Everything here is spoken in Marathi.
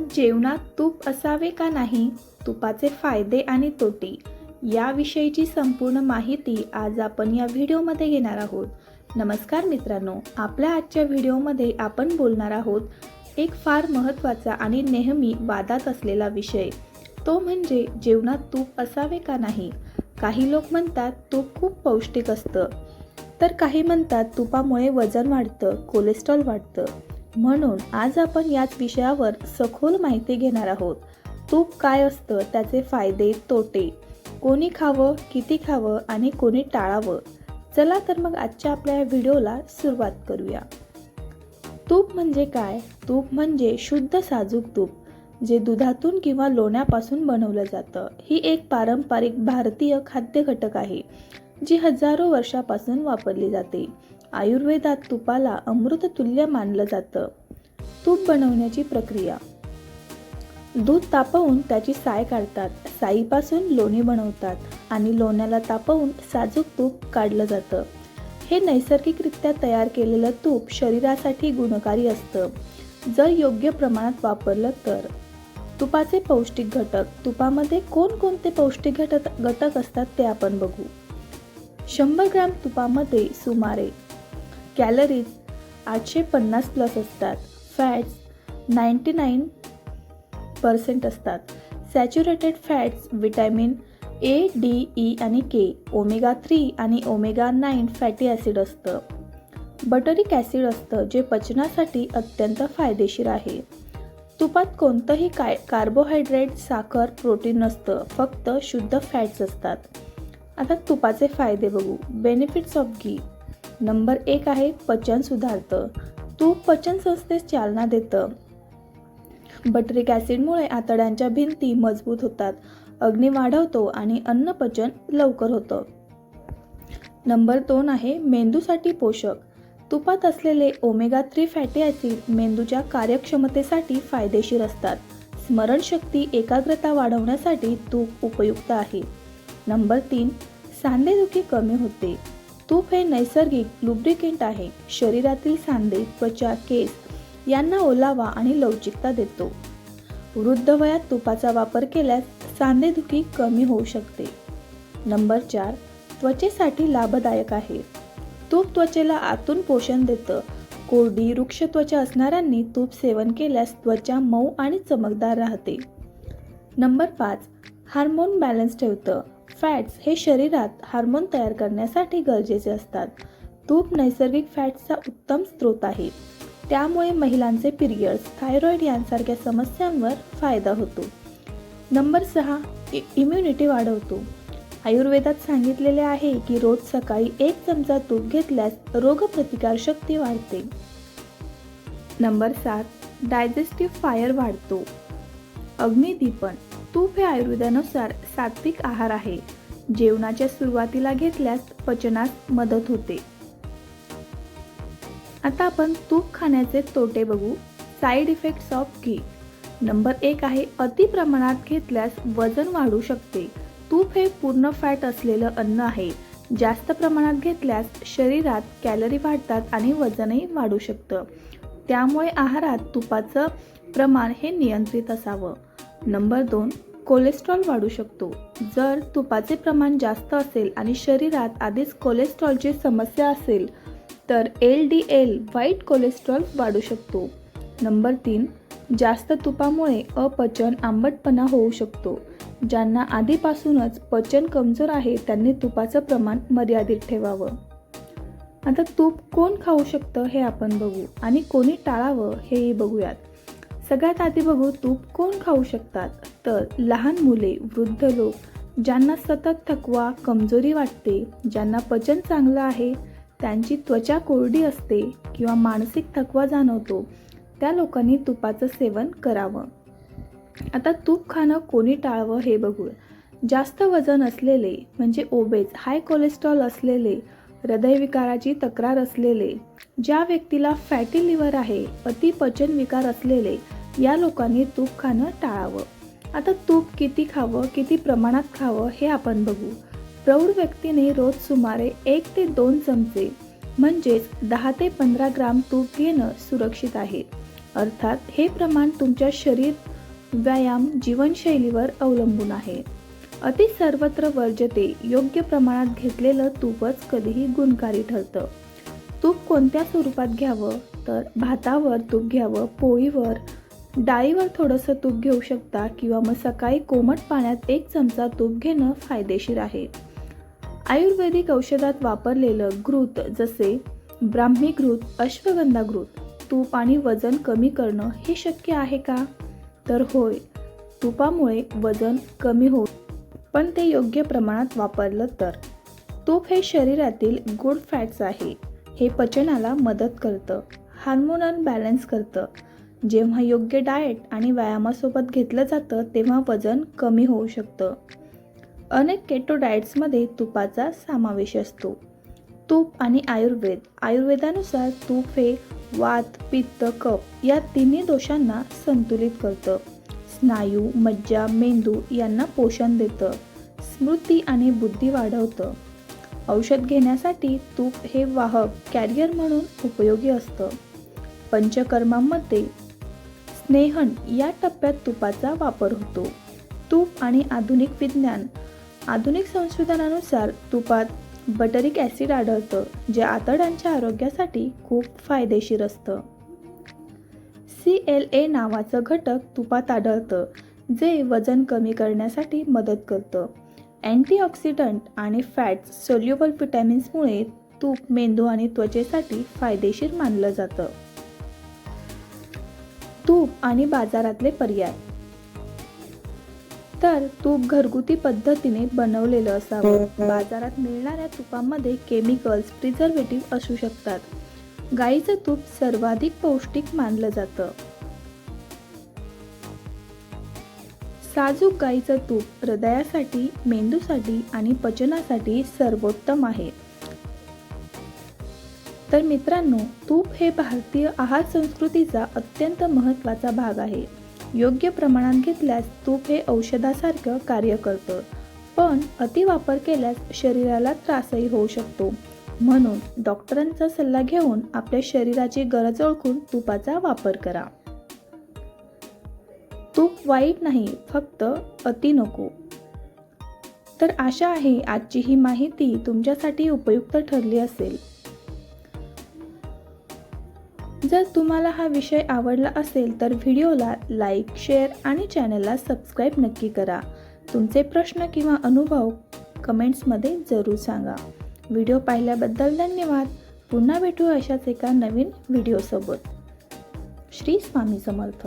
जेवणात तूप असावे का नाही? तुपाचे फायदे आणि तोटे. याविषयीची संपूर्ण माहिती आज आपण या व्हिडिओमध्ये घेणार आहोत. नमस्कार मित्रांनो आपल्या आजच्या व्हिडिओमध्ये आपण बोलणार आहोत एक फार महत्त्वाचा आणि नेहमी वादात असलेला विषय. तो म्हणजे जेवणात तूप असावे का नाही? काही लोक म्हणतात तूप खूप पौष्टिक असतं. तर काही म्हणतात तुपामुळे वजन वाढतं कोलेस्ट्रॉल वाढतं. म्हणून आज आपण याच विषयावर सखोल माहिती घेणार आहोत. तूप काय असतं त्याचे फायदे तोटे. कोणी खावं किती खावं आणि कोणी टाळावं. चला तर मग आजच्या आपल्या या व्हिडिओला सुरुवात करूया. तूप म्हणजे काय? तूप म्हणजे शुद्ध साजूक तूप जे दुधातून किंवा लोण्यापासून बनवलं जातं. ही एक पारंपरिक भारतीय खाद्य घटक आहे जी हजारो वर्षापासून वापरली जाते. आयुर्वेदात तुपाला अमृततुल्य मानलं जातं. तूप बनवण्याची प्रक्रिया. दूध तापवून त्याची साय काढतात. साईपासून लोणी बनवतात आणि लोण्याला तापवून साजूक तूप काढलं जातं. हे नैसर्गिकरित्या तयार केलेलं तूप शरीरासाठी गुणकारी असतं. जर योग्य प्रमाणात वापरलं तर. तुपाचे पौष्टिक घटक. तुपामध्ये कोणकोणते पौष्टिक घटक घटक असतात ते आपण बघू. शंभर ग्रॅम तुपामध्ये सुमारे कॅलरीज आठशे पन्नास प्लस असतात. फॅट्स नाईंटी नाईन पर्सेंट असतात. Saturated fats vitamin A D E आणि के ओमेगा थ्री आणि ओमेगा नाईन फॅटी ॲसिड असतं. बटरिक ॲसिड असतं जे पचनासाठी अत्यंत फायदेशीर आहे. तुपात कोणतंही काय कार्बोहायड्रेट साखर प्रोटीन नसतं फक्त शुद्ध फॅट्स असतात. आता तुपाचे फायदे बघू. Benefits of ghee. नंबर एक आहे पचन सुधारतं. तूप पचन संस्थेस चालना देतं. बटरिक ॲसिडमुळे आतड्यांच्या भिंती मजबूत होतात. अग्नी वाढवतो आणि अन्न पचन लवकर होतं. नंबर दोन आहे मेंदूसाठी पोषक. तुपात असलेले ओमेगा थ्री फॅटी ॲसिड मेंदूच्या कार्यक्षमतेसाठी फायदेशीर असतात. स्मरणशक्ती एकाग्रता वाढवण्यासाठी तूप उपयुक्त आहे. नंबर तीन सांधेदुखी कमी होते. तूप हे नैसर्गिक लुब्रिकेंट आहे. शरीरातील सांधे त्वचा केस यांना ओलावा आणि लवचिकता देतो. वृद्ध वयात तुपाचा वापर केल्यास सांधेदुखी कमी होऊ शकते. नंबर चार त्वचेसाठी लाभदायक आहे. तूप त्वचेला आतून पोषण देतं. कोरडी वृक्ष त्वचा असणाऱ्यांनी तूप सेवन केल्यास त्वचा मऊ आणि चमकदार राहते. नंबर पाच हार्मोन बॅलन्स ठेवतं. फॅट्स हे शरीरात हार्मोन तयार करण्यासाठी गरजेचे असतात. तूप नैसर्गिक फॅट्सचा उत्तम स्रोत आहे. त्यामुळे महिलांचे पिरियड्स थायरॉईड यांसारख्या समस्यांवर फायदा होतो. नंबर सहा इ इम्युनिटी वाढवतो. आयुर्वेदात सांगितलेले आहे की रोज सकाळी एक चमचा तूप घेतल्यास रोगप्रतिकारशक्ती वाढते. नंबर सात डायजेस्टिव्ह फायर वाढतो. अग्निदीपन. तूप हे आयुर्वेदानुसार सात्विक आहार आहे. जेवणाच्या सुरुवातीला घेतल्यास पचनास मदत होते. आता आपण तूप खाण्याचे तोटे बघू. Side effects of ghee. Number एक आहे अति प्रमाणात घेतल्यास वजन वाढू शकते. तूप हे पूर्ण फॅट असलेलं अन्न आहे. जास्त प्रमाणात घेतल्यास शरीरात कॅलरी वाढतात आणि वजनही वाढू शकतं. त्यामुळे आहारात तुपाचं प्रमाण हे नियंत्रित असावं. नंबर दोन कोलेस्ट्रॉल वाढू शकतो. जर तुपाचे प्रमाण जास्त असेल आणि शरीरात आधीच कोलेस्ट्रॉलची समस्या असेल तर एल डी एल वाईट कोलेस्ट्रॉल वाढू शकतो. नंबर तीन जास्त तुपामुळे अपचन आंबटपणा होऊ शकतो. ज्यांना आधीपासूनच पचन कमजोर आहे त्यांनी तुपाचं प्रमाण मर्यादित ठेवावं. आता तूप कोण खाऊ शकतं हे आपण बघू आणि कोणी टाळावं हेही बघूयात. सगळ्यात आधी बघू तूप कोण खाऊ शकतात? तर लहान मुले वृद्ध लोक ज्यांना सतत थकवा कमजोरी वाटते ज्यांना पचन चांगलं आहे त्यांची त्वचा कोरडी असते किंवा मानसिक थकवा जाणवतो त्या लोकांनी तुपाचं सेवन करावं. आता तूप खाणं कोणी टाळावं हे बघू. जास्त वजन असलेले म्हणजे ओबेज हाय कोलेस्ट्रॉल असलेले हृदयविकाराची तक्रार असलेले ज्या व्यक्तीला फॅटी लिव्हर आहे अतिपचन विकार असलेले या लोकांनी तूप खाणं टाळावं. आता तूप किती खावं किती प्रमाणात खावं हे आपण बघू. प्रौढ व्यक्तीने रोज सुमारे एक ते दोन चमचे म्हणजेच दहा ते पंधरा ग्राम तूप घेणं सुरक्षित आहे. अर्थात हे प्रमाण तुमच्या शरीर व्यायाम जीवनशैलीवर अवलंबून आहे. अति सर्वत्र वर्जते योग्य प्रमाणात घेतलेलं तूपच कधीही गुणकारी ठरतं. तूप कोणत्या स्वरूपात घ्यावं? तर भातावर तूप घ्यावं पोळीवर डाळीवर थोडंसं तूप घेऊ शकता किंवा मग सकाळी कोमट पाण्यात एक चमचा तूप घेणं फायदेशीर आहे. आयुर्वेदिक औषधात वापरलेलं घृत जसे ब्राह्मी घृत अश्वगंधा घृत तूप आणि वजन कमी करणं हे शक्य आहे का? तर होय तुपामुळे वजन कमी हो पण ते योग्य प्रमाणात वापरलं तर. तूप हे शरीरातील गुड फॅट्स आहे हे पचनाला मदत करतं हार्मोनल बॅलन्स करतं जेव्हा योग्य डाएट आणि व्यायामासोबत घेतलं जातं तेव्हा वजन कमी होऊ शकतं. अनेक केटो डाएट्समध्ये तुपाचा समावेश असतो. तूप आणि आयुर्वेद. आयुर्वेदानुसार तूप हे वात पित्त कप या तिन्ही दोषांना संतुलित करतं. स्नायू मज्जा मेंदू यांना पोषण देतं. स्मृती आणि बुद्धी वाढवतं. औषध घेण्यासाठी तूप हे वाहक कॅरियर म्हणून उपयोगी असतं. पंचकर्मांमध्ये स्नेहन या टप्प्यात तुपाचा वापर होतो. तूप आणि आधुनिक विज्ञान आधुनिक संशोधनानुसार तुपात बटरिक ॲसिड आढळतं जे आतड्यांच्या आरोग्यासाठी खूप फायदेशीर असतं. सी एल ए नावाचं घटक तुपात आढळतं जे वजन कमी करण्यासाठी मदत करतं. अँटीऑक्सिडंट आणि फॅट्स सोल्युबल विटॅमिन्समुळे तूप मेंदू आणि त्वचेसाठी फायदेशीर मानलं जातं. तूप आणि बाजारातले पर्याय. तर तूप घरगुती पद्धतीने बनवलेलं असावं. बाजारात मिळणाऱ्या तुपामध्ये केमिकल्स प्रिझर्वेटिव्ह असू शकतात. गाईचं तूप सर्वाधिक पौष्टिक मानलं जातं. साजूक गाईचं तूप हृदयासाठी मेंदूसाठी आणि पचनासाठी सर्वोत्तम आहे. तर मित्रांनो तूप हे भारतीय आहार संस्कृतीचा अत्यंत महत्त्वाचा भाग आहे. योग्य प्रमाणात घेतल्यास तूप हे औषधासारखं कार्य करतं. पण अतिवापर केल्यास शरीराला त्रासही होऊ शकतो. म्हणून डॉक्टरांचा सल्ला घेऊन आपल्या शरीराची गरज ओळखून तुपाचा वापर करा. तूप वाईट नाही फक्त अति नको. तर आशा आहे आजची ही माहिती तुमच्यासाठी उपयुक्त ठरली असेल. जर तुम्हाला हा विषय आवडला असेल तर व्हिडिओला लाईक शेअर आणि चॅनलला सबस्क्राईब नक्की करा. तुमचे प्रश्न किंवा अनुभव कमेंट्समध्ये जरूर सांगा. व्हिडिओ पाहिल्याबद्दल धन्यवाद. पुन्हा भेटू अशाच एका नवीन व्हिडिओसोबत. श्री स्वामी समर्थ.